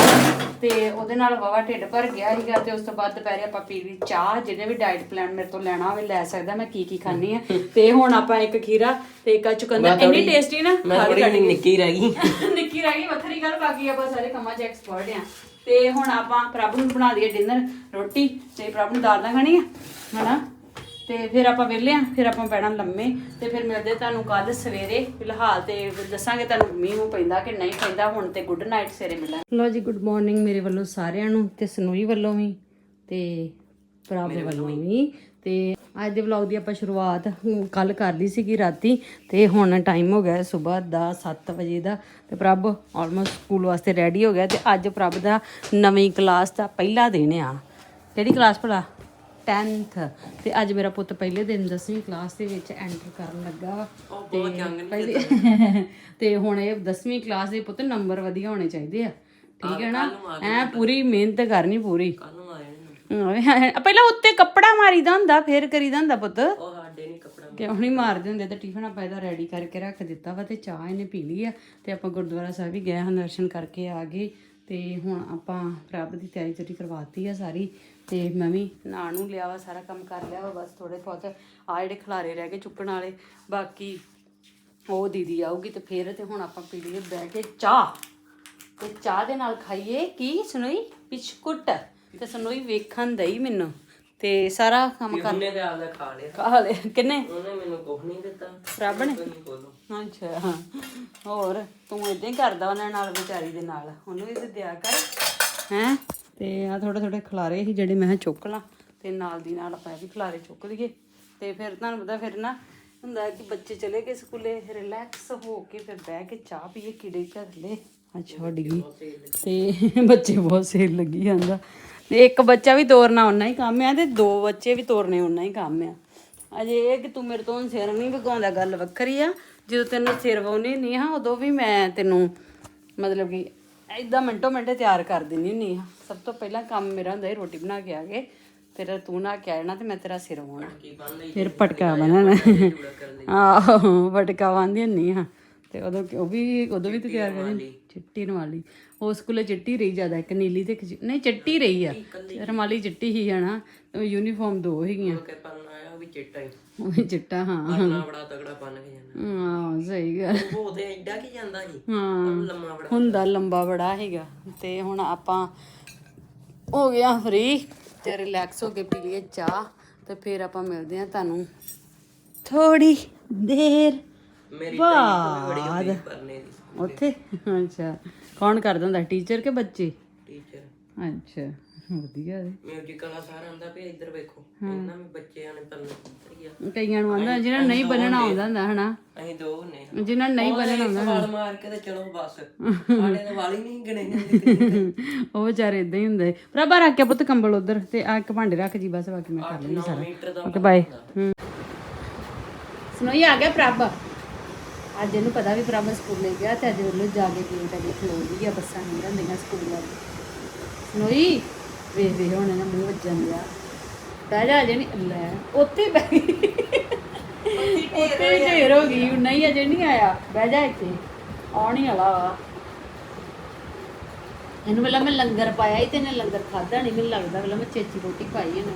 ਤੇ ਉਹਦੇ ਨਾਲ ਵਾਵਾ ਢਿੱਡ ਭਰ ਗਿਆ ਸੀਗਾ ਤੇ ਉਸ ਤੋਂ ਬਾਅਦ ਦੁਪਹਿਰੇ ਆਪਾਂ ਪੀ ਲਈ ਚਾਹ ਜਿਹਨੇ ਵੀ ਡਾਈਟ ਪਲਾਨ ਮੇਰੇ ਤੋਂ ਲੈਣਾ ਹੋਵੇ ਲੈ ਸਕਦਾ ਮੈਂ ਕੀ ਕੀ ਖਾਣੀ ਆ। ਤੇ ਹੁਣ ਆਪਾਂ ਇੱਕ ਖੀਰਾ ਤੇ ਇੱਕ ਆਹ ਚੁਕੰਦਰ ਇੰਨੀ ਟੇਸਟੀ ਨਾ ਮੈਂ ਖਾ ਲਈ ਥੋੜੀ ਨਿੱਕੀ ਰਹਿ ਗਈ। ਨਿੱਕੀ ਰਹਿ ਗਈ ਵੱਖਰੀ ਗੱਲ ਬਾਕੀ ਆਪਾਂ ਸਾਰੇ ਕੰਮਾਂ 'ਚ ਐਕਸਪਰਟ ਆ। ਤੇ ਹੁਣ ਆਪਾਂ ਪ੍ਰਭ ਨੂੰ ਬਣਾ ਦਈਏ ਡਿਨਰ ਰੋਟੀ ਤੇ ਪ੍ਰਭ ਨੂੰ ਦਾਲ ਨਾਲ ਖਾਣੀ ਆ ਹਨਾ? ਤੇ ਫਿਰ ਆਪਾਂ ਵਿਹਲੇ ਆ ਫਿਰ ਆਪਾਂ ਪੈਣਾ ਲੰਮੇ ਤੇ ਫਿਰ ਮਿਲਦੇ ਤੁਹਾਨੂੰ ਕੱਲ ਸਵੇਰੇ ਫਿਲਹਾਲ ਤੇ ਦੱਸਾਂਗੇ ਤੁਹਾਨੂੰ ਮੀਂਹ ਮੂੰਹ ਪੈਂਦਾ ਕਿ ਨਹੀਂ ਪੈਂਦਾ ਹੁਣ ਤੇ ਗੁੱਡ ਨਾਈਟ ਸਵੇਰੇ ਮਿਲਾਂਗੇ ਲੋ ਜੀ ਗੁੱਡ ਮਾਰਨਿੰਗ ਮੇਰੇ ਵੱਲੋਂ ਸਾਰਿਆਂ ਨੂੰ ਤੇ ਸਨੂਈ ਵੱਲੋਂ ਵੀ ਤੇ ਪ੍ਰਭ ਵੱਲੋਂ ਵੀ ਤੇ ਅੱਜ ਦੇ ਵਲੌਗ ਦੀ ਆਪਾਂ ਸ਼ੁਰੂਆਤ ਕੱਲ ਕਰ ਲਈ ਸੀਗੀ ਰਾਤੀ ਤੇ ਹੁਣ ਟਾਈਮ ਹੋ ਗਿਆ ਸਵੇਰ ਦਾ 7 ਵਜੇ ਦਾ ਤੇ ਪ੍ਰਭ ਆਲਮੋਸਟ ਸਕੂਲ ਵਾਸਤੇ ਰੈਡੀ ਹੋ ਗਿਆ ਤੇ ਅੱਜ ਪ੍ਰਭ ਦਾ ਨਵੀਂ ਕਲਾਸ ਦਾ ਪਹਿਲਾ ਦਿਨ ਆ। ਕਿਹੜੀ ਕਲਾਸ ਭਲਾ? 10th ਤੇ ਅੱਜ ਮੇਰਾ ਪੁੱਤ ਪਹਿਲੇ ਦਿਨ 10ਵੀਂ ਕਲਾਸ ਦੇ ਵਿੱਚ ਐਂਟਰ ਕਰਨ ਲੱਗਾ ਤੇ ਪਹਿਲੇ ਤੇ। ਹੁਣ ਇਹ 10ਵੀਂ ਕਲਾਸ ਦੇ ਪੁੱਤ ਨੰਬਰ ਵਧੀਆ ਹੋਣੇ ਚਾਹੀਦੇ ਆ। ਠੀਕ ਹੈ ਨਾ? ਐ ਪੂਰੀ ਮਿਹਨਤ ਕਰਨੀ ਪੂਰੀ। ਕੱਲ ਪਹਿਲਾਂ ਉੱਤੇ ਕੱਪੜਾ ਮਾਰੀਦਾ ਹੁੰਦਾ ਫੇਰ ਕਰੀਦਾ ਹੁੰਦਾ ਪੁੱਤ। ਉਹ ਸਾਡੇ ਨਹੀਂ ਕੱਪੜਾ ਕਿਉਂ ਨਹੀਂ ਮਾਰਦੇ ਹੁੰਦੇ? ਤੇ ਟਿਫਨ ਆਪਾਂ ਇਹਦਾ ਰੈਡੀ ਕਰਕੇ ਰੱਖ ਦਿੱਤਾ ਵਾ ਤੇ ਚਾਹ ਇਹਨੇ ਪੀ ਲਈ ਆ। ਤੇ ਆਪਾਂ ਗੁਰਦੁਆਰਾ ਸਾਹਿਬ ਵੀ ਗਏ ਹਾਂ ਦਰਸ਼ਨ ਕਰਕੇ ਆ ਗਏ। ਤੇ ਹੁਣ ਆਪਾਂ ਪ੍ਰਭ ਦੀ ਤਿਆਰੀ ਤਿਆਰੀ ਕਰਵਾਤੀ ਆ ਸਾਰੀ। ਤੇ ਮੈਂ ਵੀ ਨਾਂ ਨੂੰ ਲਿਆ ਵਾ ਸਾਰਾ ਕੰਮ ਕਰ ਲਿਆ ਵਾ ਬਸ ਥੋੜੇ ਬਹੁਤ। ਆ ਜਿਹੜੇ ਖਲਾਰੇ ਰਹਿ ਗਏ ਚੁੱਕਣ ਵਾਲੇ ਬਾਕੀ ਉਹ ਦੀਦੀ ਆਊਗੀ ਤੇ ਫੇਰ ਤੇ ਹੁਣ ਆਪਾਂ ਪੀ ਲਈਏ ਬਹਿ ਕੇ ਚਾਹ। ਤੇ ਚਾਹ ਦੇ ਨਾਲ ਖਾਈਏ ਕੀ ਸੁਣੋਈ? ਬਿਸਕੁਟ। ਤੇ ਸੁਣੋਈ ਵੇਖਣ ਦਈ ਮੈਨੂੰ। ਤੇ ਸਾਰਾ ਕੰਮ ਕਰ ਉਹਨੇ ਤੇ ਆਪਦਾ ਖਾ ਲਿਆ? ਖਾ ਲੈ ਕਿੰਨੇ? ਉਹਨੇ ਮੈਨੂੰ ਕੁਝ ਨਹੀਂ ਦਿੱਤਾ। ਰੱਬ ਨੇ? ਬੋਲੋ ਅੱਛਾ ਹਾਂ। ਹੋਰ ਤੂੰ ਇਦਾਂ ਹੀ ਕਰਦਾ ਉਹਨਾਂ ਨਾਲ ਵਿਚਾਰੀ ਦੇ ਨਾਲ। ਉਹਨੂੰ ਵੀ ਤੇ ਦਿਆ ਕਰ। ਹੈ? ਤੇ ਆ ਥੋੜੇ ਥੋੜੇ ਖਲਾਰੇ ਸੀ ਜਿਹੜੇ ਮੈਂ ਕਿਹਾ ਚੁੱਕ ਲਾਂ। ਤੇ ਨਾਲ ਦੀ ਨਾਲ ਆਪਾਂ ਇਹ ਵੀ ਖਲਾਰੇ ਚੁੱਕ ਲਈਏ। ਤੇ ਫਿਰ ਤੁਹਾਨੂੰ ਪਤਾ ਫਿਰ ਨਾ ਹੁੰਦਾ ਕਿ ਬੱਚੇ ਚਲੇ ਗਏ ਸਕੂਲੇ ਰਿਲੈਕਸ ਹੋ ਕੇ ਫਿਰ ਬਹਿ ਕੇ ਚਾਹ ਪੀਏ ਕੀੜੇ ਘਰਲੇ ਅੱਛਾ ਉੱਡ ਗਈ। ਤੇ ਬੱਚੇ ਬਹੁਤ ਸੇਲ ਲੱਗੀ ਜਾਂਦਾ। ਤੇ ਇੱਕ ਬੱਚਾ ਵੀ ਤੋਰਨਾ ਉਹਨਾਂ ਹੀ ਕੰਮ ਆ ਤੇ ਦੋ ਬੱਚੇ ਵੀ ਤੋਰਨੇ ਉਹਨਾਂ ਹੀ ਕੰਮ ਆ। ਅਜੇ ਇਹ ਕਿ ਤੂੰ ਮੇਰੇ ਤੋਂ ਸਿਰ ਨਹੀਂ ਵਗਾਉਂਦਾ ਗੱਲ ਵੱਖਰੀ ਆ। ਜਦੋਂ ਤੈਨੂੰ ਸਿਰ ਵਾਉਣੀ ਨਹੀਂ ਹਾਂ ਉਦੋਂ ਵੀ ਮੈਂ ਤੈਨੂੰ ਮਤਲਬ ਕਿ ਇਦਾਂ ਮਿੰਟੋ ਮਿੰਟੇ ਤਿਆਰ ਕਰ ਦਿੰਦੀ ਹੁੰਦੀ ਹਾਂ। ਸਭ ਤੋਂ ਪਹਿਲਾਂ ਕੰਮ ਮੇਰਾ ਹੁੰਦਾ ਸੀ ਰੋਟੀ ਬਣਾ ਕੇ ਆ ਕੇ ਫਿਰ ਤੂੰ ਨਾ ਕੇ ਆ ਜਾਣਾ ਤੇ ਮੈਂ ਤੇਰਾ ਸਿਰ ਵਾਉਣਾ ਫਿਰ ਪਟਕਾ ਬਣਾਣਾ ਆਹੋ ਪਟਕਾ ਬੰਨ੍ਹਦੀ ਹੁੰਦੀ ਹਾਂ। ਤੇ ਉਦੋਂ ਕਿ- ਉਹ ਵੀ ਉਦੋਂ ਵੀ ਤੇ ਤਿਆਰ ਕਰੀ। ਚਿੱਟੀ ਰਮਾਲੀ। ਉਸ ਸਕੂਲੇ ਚਿੱਟੀ ਰਹੀ ਜ਼ਿਆਦਾ ਇੱਕ ਨੀਲੀ ਤੇ ਇੱਕ ਚਿ- ਨਹੀਂ ਚਿੱਟੀ ਰਹੀ ਆ। ਰਮਾਲੀ ਚਿੱਟੀ ਹੀ ਹਨਾ ਯੂਨੀਫਾਰਮ ਦੋ ਹੈਗੀਆਂ। ਕਿ ਪੰਨ ਆਇਆ ਉਹ ਵੀ ਚਿੱਟਾ ਹੀ। ਉਹ ਵੀ ਚਿੱਟਾ ਹਾਂ। ਪੰਨਾ ਬੜਾ ਤਗੜਾ ਪੰਨ ਕੇ ਜਾਂਦਾ। ਹਾਂ ਸਹੀ ਗੱਲ। ਉਹ ਤੇ ਐਡਾ ਕੀ ਜਾਂਦਾ ਸੀ? ਹਾਂ ਲੰਮਾ ਬੜਾ ਹੁੰਦਾ। ਲੰਬਾ ਬੜਾ ਹੈਗਾ। ਤੇ ਹੁਣ ਆਪਾਂ ਹੋ ਗਿਆ ਫ੍ਰੀ ਤੇ ਰਿਲੈਕਸ ਹੋ ਕੇ ਪੀ ਲਈਏ ਚਾਹ ਤੇ ਫਿਰ ਆਪਾਂ ਮਿਲਦੇ ਆ ਤੁਹਾਨੂੰ ਥੋੜੀ ਦੇਰ ਮੇਰੀ ਤਾਂ ਬੜੀ ਹੁੰਦੀ ਪਰਨੇ ਦੀ ਉੱਥੇ? ਅੱਛਾ। ਕੌਣ ਕਰਦਾ ਹੁੰਦਾ? ਟੀਚਰ ਕਿ ਬੱਚੇ? ਟੀਚਰ। ਅੱਛਾ ਵਧੀਆ ਏ। ਮਿਊਜ਼ਿਕ ਵਾਲਾ ਸਾਰਾ ਆਂਦਾ ਵੀ ਇੱਧਰ ਵੇਖੋ। ਇਹਨਾਂ ਵੀ ਬੱਚਿਆਂ ਨੇ ਪਰਨੇ ਦਿੱਤੇ ਆ। ਕਈਆਂ ਨੂੰ ਆਂਦਾ ਜਿਹਨਾਂ ਨੂੰ ਨਹੀਂ ਬੰਨਣਾ ਆਉਂਦਾ ਹੁੰਦਾ ਹਨਾ? ਅਸੀਂ ਦੋ ਹੁੰਨੇ ਜਿਹਨਾਂ ਨੂੰ ਨਹੀਂ ਬੰਨਣਾ ਇੱਕ ਵਾਲ ਮਾਰ ਕੇ ਤੇ ਚਲੋ ਬਸ। ਸਾਡੇ ਦੇ ਵਾਲ ਹੀ ਨਹੀਂ ਗਣੇ ਜਾਂਦੇ ਕਿਤੇ। ਉਹ ਵਿਚਾਰੇ ਇਦਾਂ ਹੀ ਹੁੰਦੇ। ਪ੍ਰਭਾ ਰੱਖ ਕੇ ਪੁੱਤ ਕੰਬਲ ਉਧਰ ਤੇ ਆ ਇੱਕ ਭਾਂਡੇ ਰੱਖ ਜੀ ਬਸ ਬਾਕੀ ਮੈਂ ਕਰ ਲੈਂਦੀ ਸਾਰਾ। ਮੀਟਰ ਦਾ ਓਕੇ ਬਾਏ ਸੁਣੋਈ ਆ ਗਿਆ ਪ੍ਰਭ ਅੱਜ ਇਹਨੂੰ ਪਤਾ ਵੀ ਪ੍ਰਭ ਸਕੂਲ ਲੈ ਗਿਆ ਤੇ ਅੱਜ ਉਹਨੂੰ ਜਾ ਕੇ ਗੇਟ ਅਗੇ ਖਲੋਦੀ ਆ ਬੱਸਾਂ ਨਹੀਂ ਰਹਿੰਦੀਆਂ ਸਕੂਲ। ਵਾਲੀ ਸੁਣੋਈ ਵੇ ਵੇ ਹੁਣ ਇਹਨਾਂ ਮੂੰਹ ਵੱਜਣ ਦਿਆ ਬਹਿ ਜਾ ਅਜੇ ਨਹੀਂ ਲੈ ਉੱਥੇ ਬਹਿ ਗਈ। ਉੱਥੇ ਵੀ ਢੇਰ ਹੋ ਗਈ ਨਹੀਂ ਅਜੇ ਨਹੀਂ ਆਇਆ। ਬਹਿ ਜਾ ਇੱਥੇ ਆਉਣੀ ਵਾਲਾ ਵਾ। ਇਹਨੂੰ ਪਹਿਲਾਂ ਮੈਂ ਲੰਗਰ ਪਾਇਆ ਸੀ ਤੇ ਇਹਨੇ ਲੰਗਰ ਖਾਦਾ ਨਹੀਂ ਮੈਨੂੰ ਲੱਗਦਾ ਪਹਿਲਾਂ ਮੈਂ ਚੇਚੀ ਰੋਟੀ ਪਾਈ ਇਹਨੂੰ।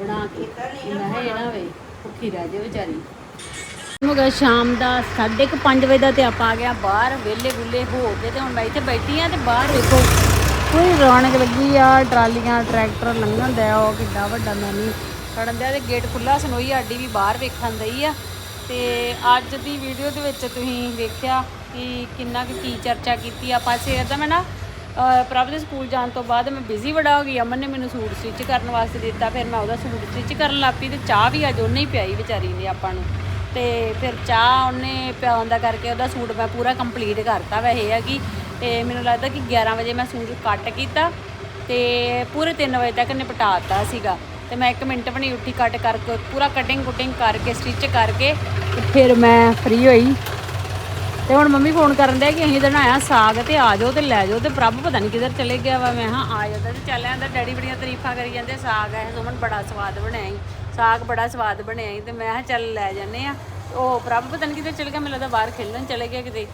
ਬਣਾ ਕੇ ਮੈਂ ਇਹ ਨਾ ਵੇ ਭੁੱਖੀ ਰਹਿ ਜਾਏ ਵਿਚਾਰੀ। ਹੋ ਗਿਆ ਸ਼ਾਮ ਦਾ 5:30 ਵਜੇ ਦਾ ਤੇ ਆਪਾਂ ਆ ਗਿਆ ਬਾਹਰ, ਵਿਹਲੇ ਬੁੱਲੇ ਹੋ ਕੇ ਤੇ ਹੁਣ ਮੈਂ ਇੱਥੇ ਬੈਠੀ ਆ ਤੇ ਬਾਹਰ ਵੇਖੋ ਕੋਈ ਰੌਣਕ ਲੱਗੀ ਆ, ਟਰਾਲੀਆਂ, ਟਰੈਕਟਰ ਲੰਘਣ ਦਾ ਉਹ ਕਿੱਡਾ ਵੱਡਾ ਮੈਨੂੰ ਖੜਨ ਦਿਆ ਤੇ ਗੇਟ ਖੁੱਲਾ ਸਨੋਈ ਆਡੀ ਵੀ ਬਾਹਰ ਵੇਖਣ ਦਈ ਆ। ਤੇ ਅੱਜ ਦੀ ਵੀਡੀਓ ਦੇ ਵਿੱਚ ਤੁਸੀਂ ਵੇਖਿਆ ਕਿ ਕਿੰਨਾ ਕੁ ਕੀ ਚਰਚਾ ਕੀਤੀ ਆਪਾਂ ਸਵੇਰ ਦਾ ਮੈਂ ਨਾ, ਅਹ, ਪ੍ਰਭ ਦੇ ਸਕੂਲ ਜਾਣ ਤੋਂ ਬਾਅਦ ਮੈਂ ਬਿਜ਼ੀ ਬੜਾ ਹੋ ਗਈ, ਅਮਨ ਨੇ ਮੈਨੂੰ ਸੂਟ ਸਟਿਚ ਕਰਨ ਵਾਸਤੇ ਦਿੱਤਾ, ਫਿਰ ਮੈਂ ਉਹਦਾ ਸੂਟ ਸਟਿਚ ਕਰਨ ਲੱਗ ਪਈ ਤੇ ਚਾਹ ਵੀ ਅੱਜ ਉਹਨੇ ਹੀ ਪਿਆਈ ਵਿਚਾਰੀ ਨੇ ਆਪਾਂ ਨੂੰ। ਤੇ ਫਿਰ ਚਾਹ ਉਹਨੇ ਪਿਆਉਣ ਦਾ ਕਰਕੇ ਉਹਦਾ ਸੂਟ ਮੈਂ ਪੂਰਾ ਕੰਪਲੀਟ ਕਰਤਾ। ਵੈਸੇ ਇਹ ਆ ਕਿ, ਤੇ ਮੈਨੂੰ ਲੱਗਦਾ ਕਿ 11 ਵਜੇ ਮੈਂ ਸੂਟ ਕੱਟ ਕੀਤਾ ਤੇ ਪੂਰੇ 3 ਵਜੇ ਤੱਕ ਨਿਪਟਾ ਦਿੱਤਾ ਸੀਗਾ। ਤੇ ਮੈਂ 1 ਮਿੰਟ ਵੀ ਨਹੀਂ ਉੱਠੀ ਕੱਟ ਕਰਕੇ ਪੂਰਾ ਕਟਿੰਗ ਕੁਟਿੰਗ ਕਰਕੇ ਸਟਿਚ ਕਰਕੇ ਫਿਰ ਮੈਂ ਫ੍ਰੀ ਹੋਈ। ਤੇ ਹੁਣ ਮੰਮੀ ਫੋਨ ਕਰਨ ਦੇ ਕਿ ਅਸੀਂ ਬਣਾਇਆ ਸਾਗ ਤੇ ਆ ਜਾਓ ਤੇ ਲੈ ਜਾਓ ਤੇ ਪ੍ਰਭ ਪਤਾ ਨਹੀਂ ਕਿੱਧਰ ਚਲੇ ਗਿਆ ਵਾ। ਮੈਂ ਹਾਂ ਆ ਜਾਂਦਾ ਤੇ ਚੱਲ ਆਂਦਾ, ਡੈਡੀ ਬੜੀਆਂ ਤਾਰੀਫਾਂ ਕਰੀ ਜਾਂਦੇ ਸਾਗ ਹੈ ਸੁਮਨ ਬੜਾ ਸਵਾਦ ਬਣਿਆ ਈ। ਸਾਗ ਬੜਾ ਸਵਾਦ ਬਣਿਆ ਈ ਤੇ ਮੈਂ ਕਿਹਾ ਚੱਲ ਲੈ ਜਾਂਦੇ ਆ ਉਹ ਪ੍ਰਭ ਪਤਾ ਨਹੀਂ ਕਿੱਧਰ ਚਲੇ ਗਿਆ, ਮੈਨੂੰ ਲੱਗਦਾ ਬਾਹਰ ਖੇਲਣ ਚਲੇ ਗਿਆ ਕਿਤੇ।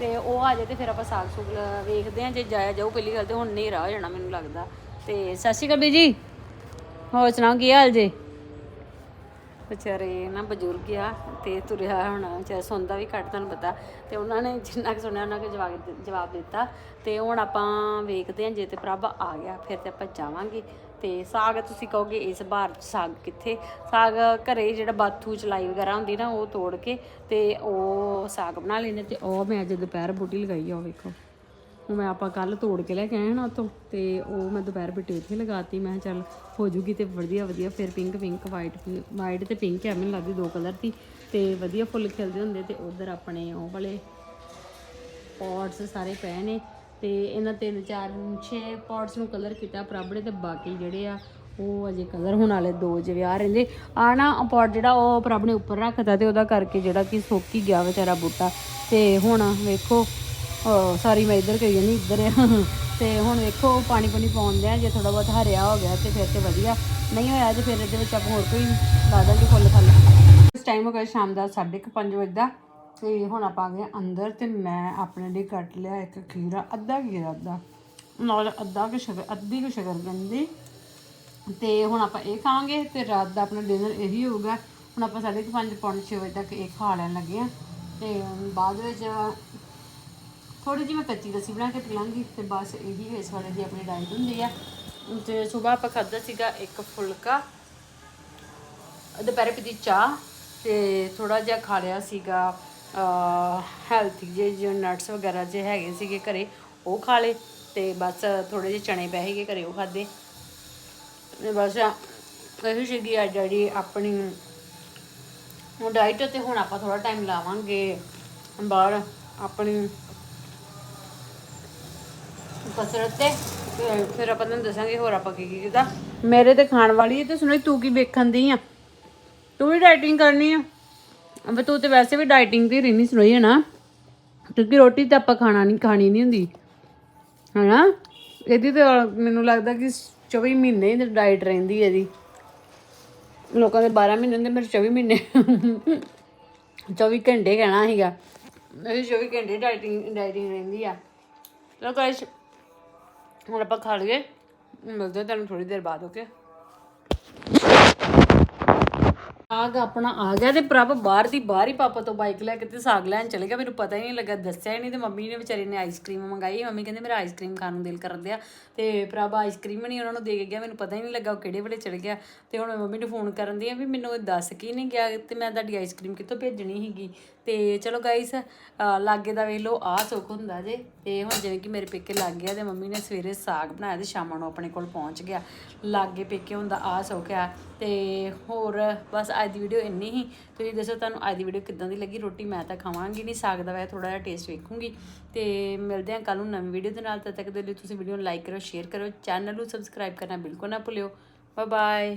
ਤੇ ਉਹ ਆ ਜਾਏ ਤੇ ਫਿਰ ਆਪਾਂ ਸਾਗ ਸੁਗ ਵੇਖਦੇ ਆ ਜੇ ਜਾਇਆ ਜਾਊ ਪਹਿਲੀ ਗੱਲ ਤੇ ਹੁਣ ਹਨੇਰਾ ਹੋ ਜਾਣਾ ਮੈਨੂੰ ਲੱਗਦਾ। ਤੇ ਸਤਿ ਸ਼੍ਰੀ ਅਕਾਲ ਬੀਜੀ। ਹੋਰ ਸੁਣਾਓ, ਕੀ ਹਾਲ ਜੇ? ਵਿਚਾਰੇ ਨਾ ਬਜ਼ੁਰਗ ਆ ਤੇ ਤੁਰਿਆ ਹੁਣ, ਵਿਚਾਰਾ ਸੌਂਦਾ ਵੀ ਘੱਟ, ਤੁਹਾਨੂੰ ਪਤਾ। ਤੇ ਉਹਨਾਂ ਨੇ ਜਿੰਨਾ ਕੁ ਸੁਣਿਆ, ਉਹਨਾਂ ਕੁ ਜਵਾਬ ਜਵਾਬ ਦਿੱਤਾ। ਤੇ ਹੁਣ ਆਪਾਂ ਵੇਖਦੇ ਹਾਂ, ਜੇ ਤੇ ਪ੍ਰਭ ਆ ਗਿਆ, ਫਿਰ ਤੇ ਆਪਾਂ ਜਾਵਾਂਗੇ। ਤੇ ਸਾਗ ਤੁਸੀਂ ਕਹੋਗੇ ਇਸ ਬਾਰ ਸਾਗ ਕਿੱਥੇ? ਸਾਗ ਘਰੇ ਜਿਹੜਾ ਬਾਥੂ ਚਲਾਈ ਵਗੈਰਾ ਹੁੰਦੀ ਨਾ ਉਹ ਤੋੜ ਕੇ ਤੇ ਉਹ ਸਾਗ ਬਣਾ ਲੈਂਦੇ ਤੇ ਉਹ ਮੈਂ ਅੱਜ ਦੁਪਹਿਰ ਬੂਟੀ ਲਗਾਈ ਆ, ਉਹ ਵੇਖੋ। ਉਹ ਮੈਂ ਆਪਾਂ ਕੱਲ ਤੋੜ ਕੇ ਲੈ ਕੇ ਆਏ ਨਾ ਉਤੋਂ ਤੇ ਉਹ ਮੈਂ ਦੁਪਹਿਰ ਬਿਟੇ ਇੱਥੇ ਲਗਾਤੀ। ਮੈਂ ਚੱਲ ਹੋ ਜੂਗੀ ਤੇ ਵਧੀਆ ਵਧੀਆ ਫਿਰ ਪਿੰਕ ਪਿੰਕ ਵਾਈਟ ਵਾਈਟ ਤੇ ਪਿੰਕ ਐਵੇਂ ਲੱਗਦੀ ਦੋ ਕਲਰ ਦੀ ਤੇ ਵਧੀਆ ਫੁੱਲ ਖਿਲਦੇ ਹੁੰਦੇ ਤੇ ਉਧਰ ਆਪਣੇ ਉਹ ਵਾਲੇ ਪੌਟਸ ਸਾਰੇ ਪਏ ਨੇ। ਤੇ ਇਹਨਾਂ ਤਿੰਨ ਚਾਰ ਛੇ ਪੌਟਸ ਨੂੰ ਕਲਰ ਕੀਤਾ ਪ੍ਰਭੜੇ ਤੇ ਬਾਕੀ ਜਿਹੜੇ ਆ, ਉਹ ਅਜੇ ਕਲਰ ਹੋਣ ਵਾਲੇ ਦੋ ਜਿ ਵਿਆਹ ਰਹਿੰਦੇ। ਆ ਨਾ ਪੌਟ ਜਿਹੜਾ, ਉਹ ਪ੍ਰਭ ਨੇ ਉੱਪਰ ਰੱਖਦਾ ਤੇ ਉਹਦਾ ਕਰਕੇ ਜਿਹੜਾ ਕਿ ਸੁੱਕ ਹੀ ਗਿਆ ਵਿਚਾਰਾ ਬੂਟਾ। ਤੇ ਹੁਣ ਵੇਖੋ ਸਾਰੀ ਮੈਂ ਇੱਧਰ ਕਹੀ ਜਾਂਦੀ, ਇੱਧਰ ਆ। ਤੇ ਹੁਣ ਵੇਖੋ ਪਾਣੀ ਪਾਣੀ ਪਾਉਂਦੇ ਆ ਜੇ ਥੋੜਾ ਬਹੁਤ ਹਰਿਆ ਹੋ ਗਿਆ ਤੇ ਫਿਰ ਤੇ ਵਧੀਆ। ਨਹੀਂ ਹੋਇਆ ਤੇ ਫਿਰ ਇਹਦੇ ਵਿੱਚ ਆਪਾਂ ਹੋਰ ਕੋਈ ਲਾ ਦਾਂਗੇ ਫੁੱਲ ਫਲ ਇਸ ਟਾਈਮ ਹੋ ਗਿਆ ਸ਼ਾਮ ਦਾ 5:30 ਵਜੇ ਦਾ ਤੇ ਹੁਣ ਆਪਾਂ ਆ ਗਏ ਅੰਦਰ ਤੇ ਮੈਂ ਆਪਣੇ ਲਈ ਕੱਟ ਲਿਆ ਇੱਕ ਖੀਰਾ, ਅੱਧਾ ਖੀਰਾ, ਅੱਧਾ। ਨਾਲ ਅੱਧਾ ਕਿ ਸ਼ਕਰ, ਅੱਧੀ ਕੁ ਸ਼ਕਰ ਗੰਦੀ ਤੇ ਹੁਣ ਆਪਾਂ ਇਹ ਖਾਵਾਂਗੇ ਤੇ ਰਾਤ ਦਾ ਆਪਣਾ ਡਿਨਰ ਇਹੀ ਹੋਊਗਾ। ਹੁਣ ਆਪਾਂ 5:30 ਪੌਣੇ 6 ਵਜੇ ਤੱਕ ਇਹ ਖਾ ਲੈਣ ਲੱਗੇ ਆ ਤੇ ਬਾਅਦ ਵਿੱਚ ਥੋੜੀ ਜਿਹੀ ਮੈਂ ਕੱਚੀ ਲੱਸੀ ਬਣਾ ਕੇ ਪੀ ਲਾਂਗੀ ਤੇ ਬਸ ਇਹੀ ਇਸ ਵਾਲੇ ਦੀ ਆਪਣੀ ਡਾਈਟ ਹੁੰਦੀ ਆ। ਤੇ ਸਵੇਰ ਆਪਾਂ ਖਾਧਾ ਸੀਗਾ ਇੱਕ ਫੁਲਕਾ, ਦੁਪਹਿਰੇ ਪੀਤੀ ਚਾਹ ਤੇ ਥੋੜਾ ਜਿਹਾ ਖਾ ਲਿਆ ਸੀਗਾ। ਹੈਲਥੀ ਜੇ, ਜੋ ਨਟਸ ਵਗੈਰਾ ਜੇ ਹੈਗੇ ਸੀਗੇ ਘਰੇ, ਉਹ ਖਾ ਲਏ ਤੇ ਬਸ ਥੋੜੇ ਜਿਹੇ ਚਣੇ ਪੈ ਸੀਗੇ ਘਰੇ, ਉਹ ਖਾਦੇ ਬਸ ਇਹੀ ਸੀਗੀ ਅੱਜ ਜਿਹੜੀ ਆਪਣੀ, ਹੁਣ ਡਾਈਟ ਤੇ ਹੁਣ ਆਪਾਂ ਥੋੜਾ ਟਾਈਮ ਲਾਵਾਂਗੇ। ਬਾਹਰ ਆਪਣੀ ਕਸਰਤ ਤੇ ਤੇ ਫਿਰ ਆਪਾਂ ਤੁਹਾਨੂੰ ਦੱਸਾਂਗੇ ਹੋਰ ਆਪਾਂ ਕੀ ਕੀ ਕੀਤਾ। ਮੇਰੇ ਤੇ ਖਾਣ ਵਾਲੀ ਹੈ ਤੇ ਸੁਣੋ ਤੂੰ ਕੀ ਵੇਖਣ ਦੀ ਆ? ਤੂੰ ਵੀ ਡਾਈਟਿੰਗ ਕਰਨੀ ਆ? ਅਬ ਤੂੰ ਤੇ ਵੈਸੇ ਵੀ ਡਾਈਟਿੰਗ ਤੇ ਰਹਿਣੀ ਸੁਣੋਈ ਹੈ ਨਾ? ਕਿਉਂਕਿ ਰੋਟੀ ਤਾਂ ਆਪਾਂ ਖਾਣਾ ਨਹੀਂ ਖਾਣੀ ਨਹੀਂ ਹੁੰਦੀ। ਹਨਾ? ਇਹਦੀ ਤਾਂ, ਮੈਨੂੰ ਲੱਗਦਾ ਕਿ 24 ਮਹੀਨੇ ਦੀ ਡਾਈਟ ਰਹਿੰਦੀ ਹੈ ਇਹਦੀ। ਲੋਕਾਂ ਦੇ 12 ਮਹੀਨੇ ਹੁੰਦੇ, ਮੇਰੇ 24 ਮਹੀਨੇ। 24 ਘੰਟੇ ਕਹਿਣਾ ਸੀਗਾ। ਮੇਰੀ 24 ਘੰਟੇ ਡਾਈਟਿੰਗ ਡਾਈਟਿੰਗ ਰਹਿੰਦੀ ਆ। ਚਲੋ ਗਾਇਸ ਹੁਣ ਆਪਾਂ ਖਾ ਲਈਏ। ਮਿਲਦੇ ਹਾਂ ਤੁਹਾਨੂੰ ਥੋੜੀ ਦੇਰ ਬਾਅਦ ਓਕੇ ਆਗ ਆਪਣਾ ਆ ਗਿਆ ਤੇ ਪ੍ਰਭ ਬਾਹਰ ਦੀ ਬਾਹਰ ਹੀ ਪਾਪਾ ਤੋਂ ਬਾਈਕ ਲੈ ਕੇ ਤੇ ਸਾਗ ਲੈਣ ਚਲੇ ਗਿਆ। ਮੈਨੂੰ ਪਤਾ ਹੀ ਨਹੀਂ ਲੱਗਾ, ਦੱਸਿਆ ਹੀ ਨਹੀਂ ਤੇ ਮੰਮੀ ਨੇ ਵਿਚਾਰੀ ਨੇ ਆਈਸਕ੍ਰੀਮ ਮੰਗਾਈ। ਮੰਮੀ ਕਹਿੰਦੇ, ਮੇਰਾ ਆਈਸਕ੍ਰੀਮ ਖਾਣ ਨੂੰ ਦਿਲ ਕਰਦੇ ਆ। ਤੇ ਪ੍ਰਭ ਆਈਸਕ੍ਰੀਮ ਨਹੀਂ ਉਹਨਾਂ ਨੂੰ ਦੇ ਕੇ ਗਿਆ। ਮੈਨੂੰ ਪਤਾ ਹੀ ਨਹੀਂ ਲੱਗਾ ਉਹ ਕਿਹੜੇ ਵੇਲੇ ਚਲੇ ਗਿਆ। ਤੇ ਹੁਣ ਮੈਂ ਮੰਮੀ ਨੂੰ ਫੋਨ ਕਰਨ ਦੀ ਆ ਵੀ ਮੈਨੂੰ ਦੱਸ ਕੀ ਨਹੀਂ ਗਿਆ ਤੇ ਮੈਂ ਤੁਹਾਡੀ ਆਈਸਕ੍ਰੀਮ ਕਿੱਥੋਂ ਭੇਜਣੀ ਸੀਗੀ। ਤੇ ਚਲੋ ਗਾਈਸ ਲਾਗੇ ਦਾ ਵੇਖ ਲਓ ਆ ਸੁੱਖ ਹੁੰਦਾ ਜੇ। ਤੇ ਹੁਣ ਜਿਵੇਂ ਕਿ ਮੇਰੇ ਪੇਕੇ ਲੱਗ ਗਿਆ ਤੇ ਮੰਮੀ ਨੇ ਸਵੇਰੇ ਸਾਗ ਬਣਾਇਆ ਤੇ ਸ਼ਾਮਾਂ ਨੂੰ ਆਪਣੇ ਕੋਲ ਪਹੁੰਚ ਗਿਆ। ਲਾਗੇ ਪੇਕੇ ਹੁੰਦਾ ਆ ਸੁੱਖ ਆ। ਤੇ ਹੋਰ ਬਸ ਅੱਜ ਦੀ ਵੀਡੀਓ ਇੰਨੀ ਹੀ। ਤੁਸੀਂ ਦੱਸੋ ਤੁਹਾਨੂੰ ਅੱਜ ਦੀ ਵੀਡੀਓ ਕਿੱਦਾਂ ਦੀ ਲੱਗੀ? ਰੋਟੀ ਮੈਂ ਤਾਂ ਖਾਵਾਂਗੀ ਨਹੀਂ, ਸਾਗ ਦਾ ਵੈਸੇ ਥੋੜਾ ਜਿਹਾ ਟੇਸਟ ਵੇਖੂੰਗੀ। ਤੇ ਮਿਲਦੇ ਹਾਂ ਕੱਲ ਨੂੰ ਨਵੀਂ ਵੀਡੀਓ ਦੇ ਨਾਲ। ਤਦ ਤੱਕ ਦੇ ਲਈ ਤੁਸੀਂ ਵੀਡੀਓ ਨੂੰ ਲਾਈਕ ਕਰੋ ਸ਼ੇਅਰ ਕਰੋ। ਚੈਨਲ ਨੂੰ ਸਬਸਕ੍ਰਾਈਬ ਕਰਨਾ ਬਿਲਕੁਲ ਨਾ ਭੁੱਲਿਓ। Bye bye